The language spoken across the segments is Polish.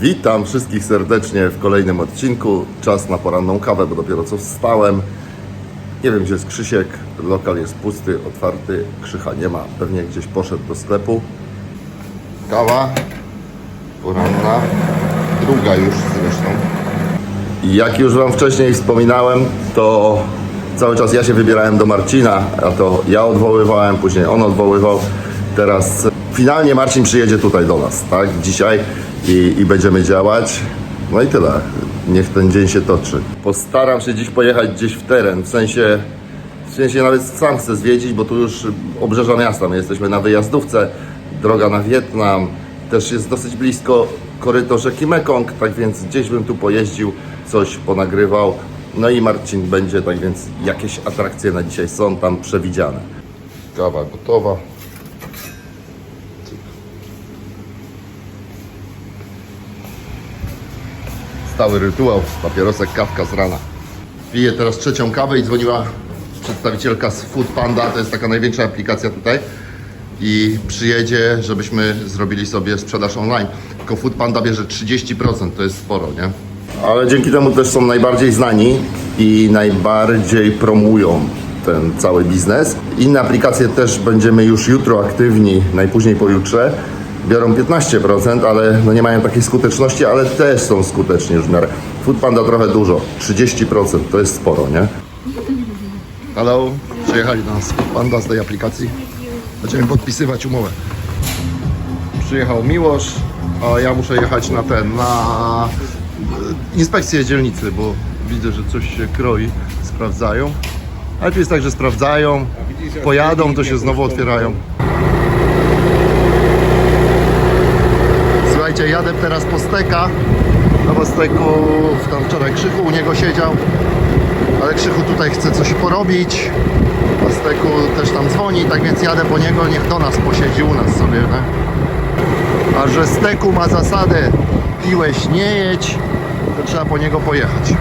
Witam wszystkich serdecznie w kolejnym odcinku. Czas na poranną kawę, bo dopiero co wstałem. Nie wiem, gdzie jest Krzysiek. Lokal jest pusty, otwarty. Krzycha nie ma. Pewnie gdzieś poszedł do sklepu. Kawa poranna. Druga już zresztą. Jak już Wam wcześniej wspominałem, to cały czas ja się wybierałem do Marcina, a to ja odwoływałem, później on odwoływał. Teraz finalnie Marcin przyjedzie tutaj do nas, tak? Dzisiaj i, i będziemy działać. No i tyle. Niech ten dzień się toczy. Postaram się dziś pojechać gdzieś w teren, w sensie, w sensie nawet sam chcę zwiedzić, bo tu już obrzeża miasta. My jesteśmy na wyjazdówce, droga na Wietnam, też jest dosyć blisko koryto rzeki Mekong, tak więc gdzieś bym tu pojeździł, coś ponagrywał. No i Marcin będzie, tak więc jakieś atrakcje na dzisiaj są tam przewidziane. Kawa gotowa. Stały rytuał, papierosek, kawka z rana. Piję teraz trzecią kawę i dzwoniła przedstawicielka z Food Panda, to jest taka największa aplikacja tutaj i przyjedzie, żebyśmy zrobili sobie sprzedaż online. Tylko Food Panda bierze 30%, to jest sporo, nie? Ale dzięki temu też są najbardziej znani i najbardziej promują ten cały biznes. Inne aplikacje też będziemy już jutro aktywni, najpóźniej pojutrze. Biorą 15%, ale no nie mają takiej skuteczności, ale też są skuteczni już w miarę. Food Panda trochę dużo, 30%, to jest sporo, nie? Hello, przyjechali do nas Food Panda z tej aplikacji. Będziemy podpisywać umowę. Przyjechał Miłosz, a ja muszę jechać na ten, na e, inspekcję dzielnicy, bo widzę, że coś się kroi, sprawdzają. Ale tu jest tak, że sprawdzają, pojadą, to się znowu otwierają. Słuchajcie, jadę teraz po steka, no bo steku tam wczoraj Krzychu u niego siedział, ale Krzychu tutaj chce coś porobić, a steku też tam dzwoni, tak więc jadę po niego, niech do nas posiedzi u nas sobie, nie? A że steku ma zasadę piłeś nie jedź, to trzeba po niego pojechać.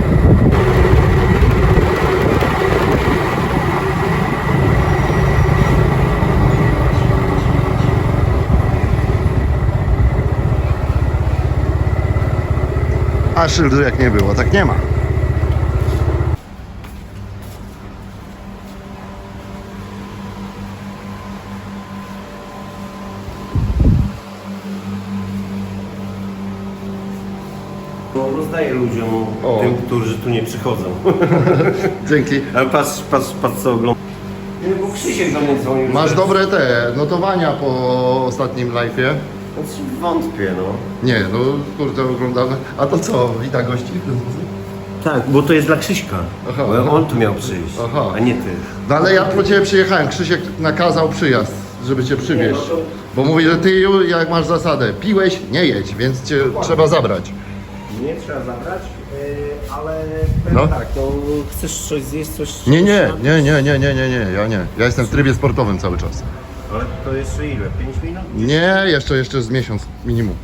A szyldu jak nie było, tak nie ma. No, rozdaję ludziom, O. tym, którzy tu nie przychodzą. Dzięki. Ale patrz, patrz, patrz co oglądam. Nie, bo Krzysiek do mnie dzwonił. Masz że- dobre te notowania po ostatnim live'ie? Znaczy, wątpię, no. Nie, no kurde oglądamy. A to co, wita gości w ten sposób? Tak, bo to jest dla Krzyśka. Aha. Bo on tu miał przyjść, Aha. a nie ty. No ale ja po ciebie przyjechałem, Krzysiek nakazał przyjazd, żeby cię przywieźć. Nie, no to- Bo mówi, że ty Ju, jak masz zasadę, piłeś, nie jedź, więc cię trzeba zabrać. Nie trzeba zabrać, yy, ale No. tak, to chcesz coś zjeść, coś... Nie, nie, nie, nie, nie, nie, nie, nie, ja nie. Ja jestem w trybie sportowym cały czas. Ale to jeszcze ile? 5 minut? Nie, jeszcze, jeszcze z miesiąc minimum.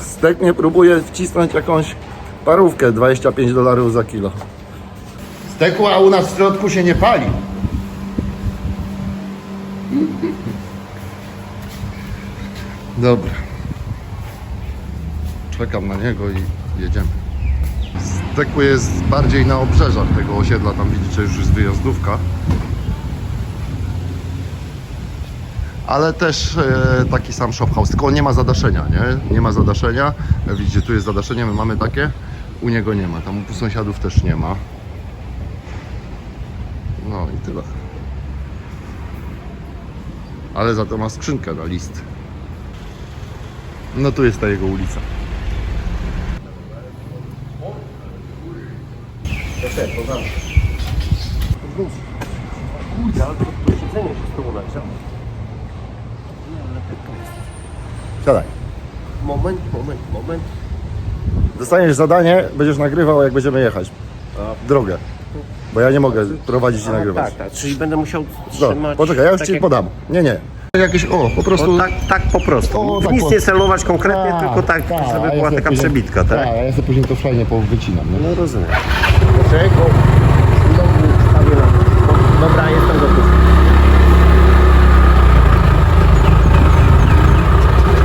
Stek nie próbuje wcisnąć jakąś parówkę 25 dolarów za kilo. Steku, a u nas w środku się nie pali. Dobra. Czekam na niego i jedziemy. Steku jest bardziej na obrzeżach tego osiedla, tam widzicie już jest wyjazdówka. Ale też e, taki sam shop house, tylko on nie ma zadaszenia, nie? Nie ma zadaszenia. Widzicie, tu jest zadaszenie, my mamy takie, u niego nie ma, tam u sąsiadów też nie ma. No i tyle. Ale za to ma skrzynkę na list. No tu jest ta jego ulica. Kurde, ale to, siedzenie się z tobą nagrzało. Siadaj. Moment, moment, moment. Dostaniesz zadanie, będziesz nagrywał jak będziemy jechać. Drogę. Bo ja nie mogę prowadzić i nagrywać. Tak, tak, czyli będę musiał No, trzymać... poczekaj, ja już tak ci jak- podam. Nie, nie. Jakieś, o, po prostu... O, tak, tak po prostu. O, tak Nic po- nie celować konkretnie, tylko tak, żeby była taka przebitka, tak? Tak, ja sobie później to fajnie powycinam. No rozumiem. Czego? Dobra, jestem gotów.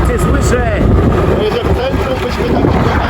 Ty słyszę! Że w centrum byśmy tak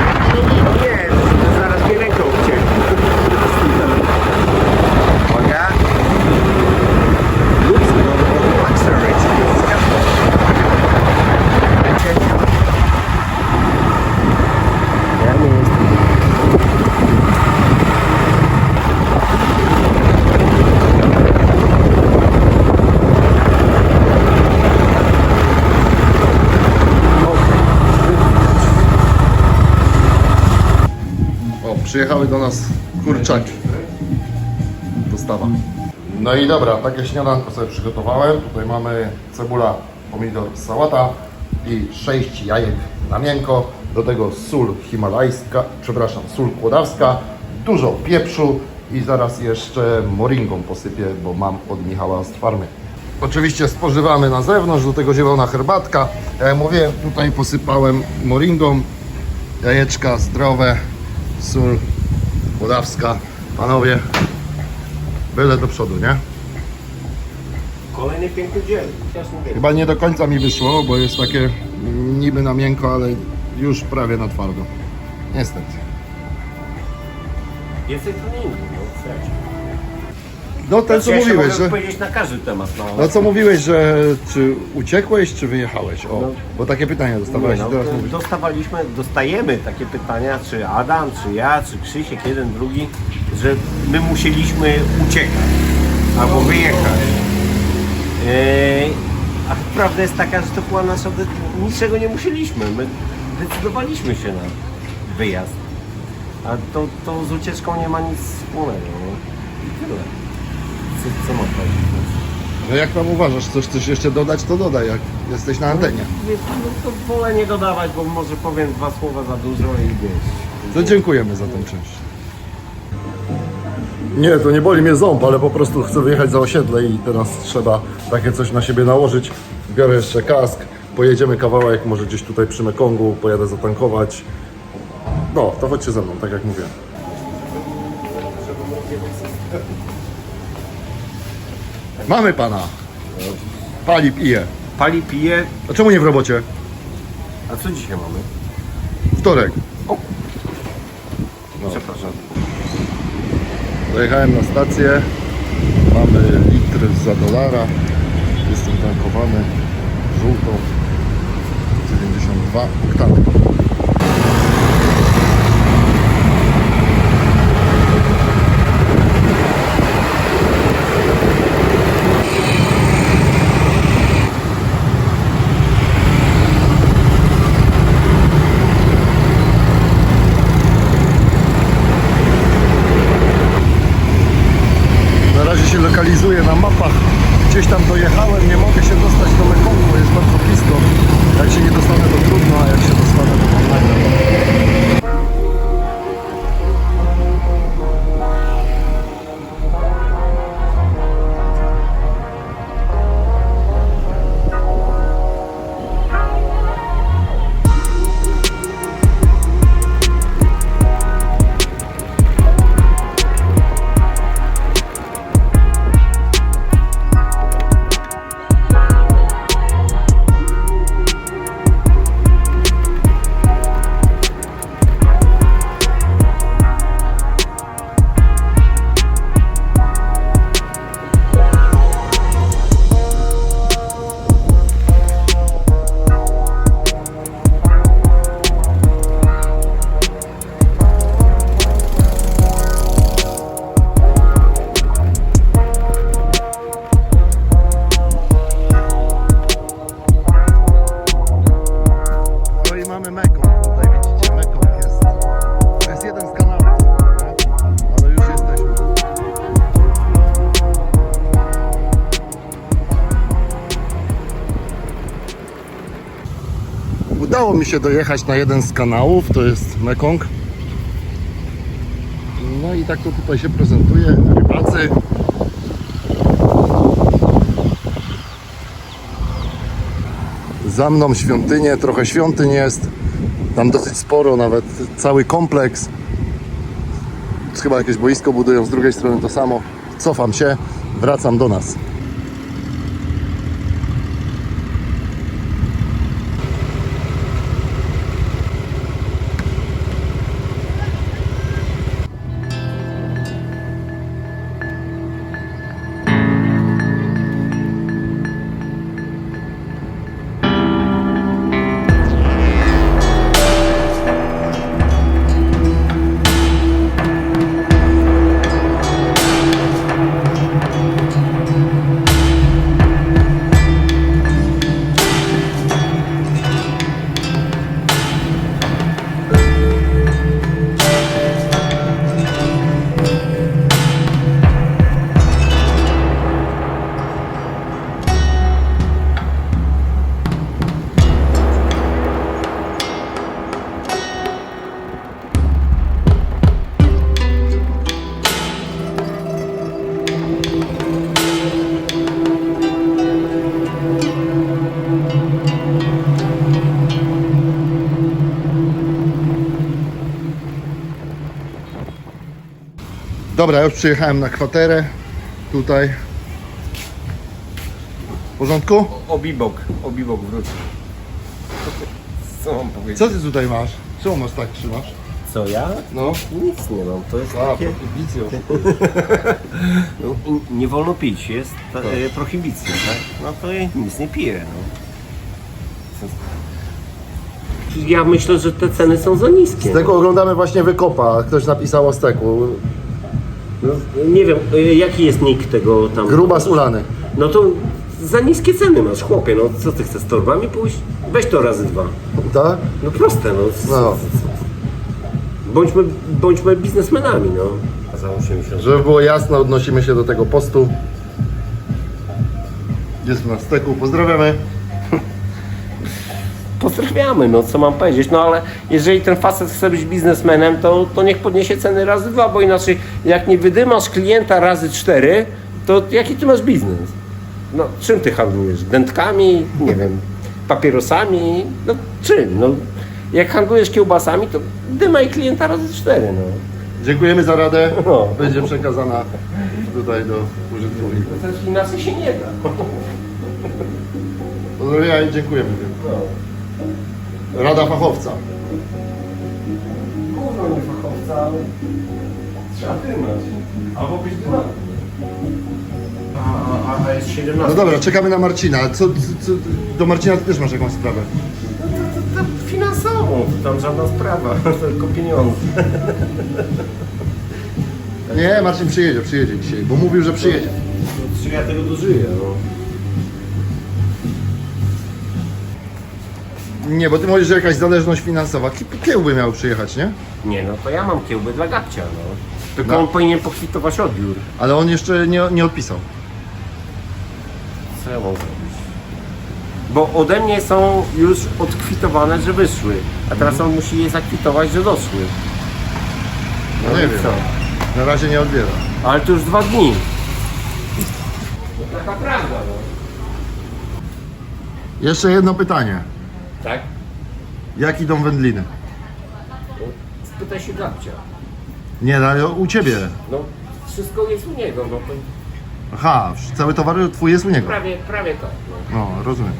przyjechały do nas kurczaki. Dostawa. No i dobra, takie śniadanko sobie przygotowałem. Tutaj mamy cebula, pomidor, sałata i 6 jajek na miękko. Do tego sól himalajska, przepraszam, sól kłodawska, dużo pieprzu i zaraz jeszcze moringą posypię, bo mam od Michała z farmy. Oczywiście spożywamy na zewnątrz, do tego zielona herbatka. Jak mówię, tutaj posypałem moringą, jajeczka zdrowe, sól kłodawska. Panowie, byle do przodu, nie? Kolejny piękny dzień. Chyba nie do końca mi wyszło, bo jest takie niby na miękko, ale już prawie na twardo. Niestety. Jesteś to nie inny, no. No ten co ja się mówiłeś, mogę że... powiedzieć na każdy temat, no. No co mówiłeś, że czy uciekłeś, czy wyjechałeś? O, No. bo takie pytania Nie, dostawałeś no, i teraz mówisz. dostawaliśmy, dostajemy takie pytania, czy Adam, czy ja, czy Krzysiek, jeden, drugi, że my musieliśmy uciekać albo wyjechać. Eee, a prawda jest taka, że to była nasza, de- niczego nie musieliśmy, my decydowaliśmy się na wyjazd. A to, to z ucieczką nie ma nic wspólnego. No. I tyle. Co, co powiedzieć? No jak tam uważasz, coś chcesz jeszcze dodać, to dodaj, jak jesteś na antenie. Wiesz, no to wolę nie dodawać, bo może powiem dwa słowa za dużo i wiesz. To dziękujemy za tę część. Nie, to nie boli mnie ząb, ale po prostu chcę wyjechać za osiedle i teraz trzeba takie coś na siebie nałożyć. Biorę jeszcze kask, pojedziemy kawałek, może gdzieś tutaj przy Mekongu, pojadę zatankować. No, to chodźcie ze mną, tak jak mówię. Mamy pana. Pali, pije. Pali pije, A czemu nie w robocie? a co dzisiaj mamy? Wtorek. Przepraszam. Dojechałem na stację. Mamy litr za dolara. Jestem tankowany żółtą 92 oktany. Na razie się lokalizuję na mapach. Gdzieś tam dojechałem, nie mogę się dostać do Mekongu, jest bardzo blisko. Jak się nie dostanę to trudno, a jak się dostanę to mam. Się dojechać na jeden z kanałów, to jest Mekong. No i tak to tutaj się prezentuje, rybacy. Za mną świątynie, trochę świątyń jest. Tam dosyć sporo, nawet cały kompleks. Chyba jakieś boisko budują, z drugiej strony to samo. Cofam się, wracam do nas. Dobra, już przyjechałem na kwaterę. Tutaj. W porządku? Obibok, obibok wrócił. Co mam powiedzieć? Co ty tutaj masz? Czemu masz tak trzymasz? Co ja? No. Nic nie mam, to jest A, takie... prohibicją. No, i nie wolno pić, jest ta, e, prohibicja, tak? No to ja nic nie piję, no. Ja myślę, że te ceny są za niskie. Z tego oglądamy właśnie wykopa. Ktoś napisał o steku. No, nie wiem, e, jaki jest nick tego tam. Gruba z ulany. No to za niskie ceny masz, chłopie, no co ty chcesz z torbami pójść? Weź to razy dwa. Tak? No proste, no. No. Bądźmy, bądźmy biznesmenami, no. A za 80 Żeby było jasne, odnosimy się do tego postu. Jest na steku. Pozdrawiamy. Pozdrawiamy, no co mam powiedzieć, no ale jeżeli ten facet chce być biznesmenem, to, to niech podniesie ceny razy dwa, bo inaczej jak nie wydymasz klienta razy cztery, to jaki ty masz biznes? No czym ty handlujesz? Dętkami, nie wiem, papierosami, no czym? No, jak handlujesz kiełbasami, to dymaj klienta razy cztery, no. Dziękujemy za radę. No. Będzie przekazana tutaj do użytkownika. To też inaczej się nie da. Pozdrawiam i dziękujemy. Rada fachowca. Kurwa, nie fachowca, ale trzeba dymać. Albo być dymany. A, a, a jest 17. No dobra, czekamy na Marcina. Co, co, do Marcina ty też masz jakąś sprawę. To finansową, to tam żadna sprawa, tylko pieniądze. Nie, Marcin przyjedzie, przyjedzie dzisiaj, bo mówił, że przyjedzie. Czy ja tego dożyję, no. Nie, bo ty mówisz, że jakaś zależność finansowa. Ki- Kiełby miał przyjechać, nie? Nie, no to ja mam kiełby dla Gabcia, no. Tylko No. on powinien pokwitować odbiór. Ale on jeszcze nie, nie odpisał. Co ja mam zrobić? Bo ode mnie są już odkwitowane, że wyszły, a teraz on musi je zakwitować, że doszły. No nie i wiem. co? Na razie nie odbiera. Ale to już dwa dni. No taka prawda, no. Jeszcze jedno pytanie. Tak? Jak idą wędliny? Spytaj się Gabcia. Nie, no, ale u ciebie. No, wszystko jest u niego, no to Aha, cały towar twój jest u niego. prawie, prawie tak. No. No, rozumiem.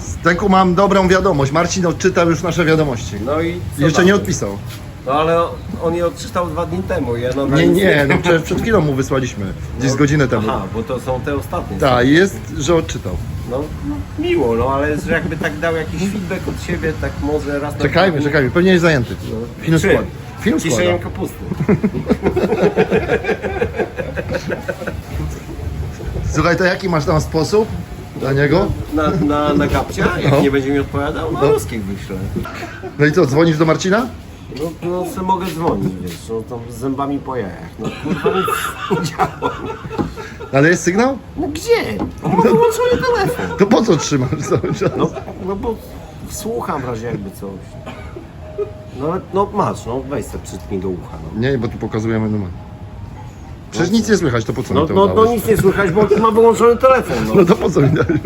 Z Teku mam dobrą wiadomość. Marcin odczytał już nasze wiadomości. No i co Jeszcze dalej? nie odpisał. No ale on je odczytał dwa dni temu. Ja nadal Nie, nic nie, no przed, przed chwilą mu wysłaliśmy. Gdzieś z godzinę temu. Aha, bo to są te ostatnie. Tak, jest, że odczytał. No, no miło, no ale że jakby tak dał jakiś feedback od siebie, tak może raz na Czekajmy, czekajmy, pewnie jest zajęty. Film Czym? składa. Film składa. kapusty. Słuchaj, to jaki masz tam sposób dla niego? Na, na, na Gabcia, jak No. nie będzie mi odpowiadał, na ruskich wyślę. No i co, dzwonisz do Marcina? No, no co mogę dzwonić, wiesz, no tam z zębami po jajach. No kurwa nic nie działa. Ale jest sygnał? No gdzie? On ma wyłączony telefon. To po co trzymasz cały czas? No, no bo słucham w razie jakby coś. No, ale- no masz, no weź sobie przytknij do ucha. No, Nie, bo tu pokazujemy numer. Przecież nic nie słychać, to po co mi no, to no, no nic nie słychać, bo ma wyłączony telefon. No. No to po co mi dałeś?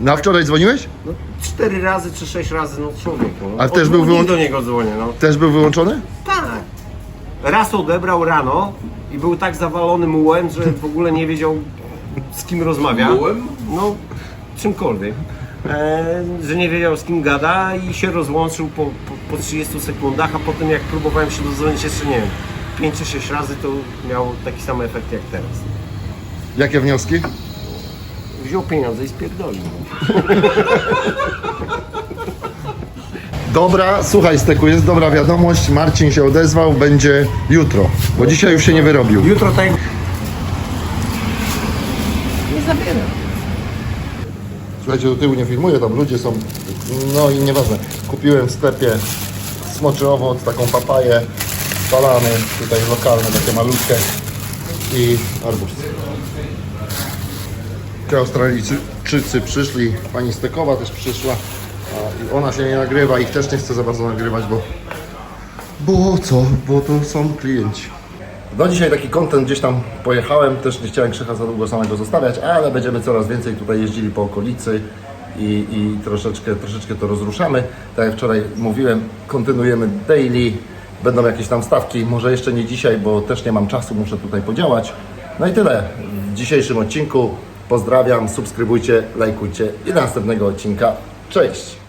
Na wczoraj dzwoniłeś? No, cztery razy czy sześć razy, no człowiek. No. A też był dwóch dni wyłącz- do niego dzwonię, no. Też był wyłączony? Tak. Raz odebrał rano i był tak zawalony mułem, że w ogóle nie wiedział z kim rozmawia. Mułem? No, czymkolwiek. E, że nie wiedział z kim gada i się rozłączył po, po, po 30 sekundach, a potem jak próbowałem się dodzwonić jeszcze, nie wiem, 5 czy 6 razy, to miał taki sam efekt jak teraz. Jakie wnioski? Wziął pieniądze i spierdolił. Dobra, słuchaj Steku, jest dobra wiadomość. Marcin się odezwał, będzie jutro, bo dzisiaj już się nie wyrobił. Jutro tak... Nie zabieram. Słuchajcie, do tyłu nie filmuję, tam ludzie są, no i nieważne. Kupiłem w sklepie smoczy owoc, taką papaję, balany, tutaj lokalne, takie malutkie i arbuz. Te Australijczycy przyszli, pani Stekowa też przyszła i ona się nie nagrywa, ich też nie chce za bardzo nagrywać, bo bo co? Bo to są klienci. No dzisiaj taki kontent gdzieś tam pojechałem, też nie chciałem Krzycha za długo samego zostawiać, ale będziemy coraz więcej tutaj jeździli po okolicy i, i troszeczkę, troszeczkę to rozruszamy. Tak jak wczoraj mówiłem, kontynuujemy daily będą jakieś tam stawki. Może jeszcze nie dzisiaj, bo też nie mam czasu, muszę tutaj podziałać. No i tyle w dzisiejszym odcinku. Pozdrawiam, subskrybujcie, lajkujcie i do następnego odcinka. Cześć!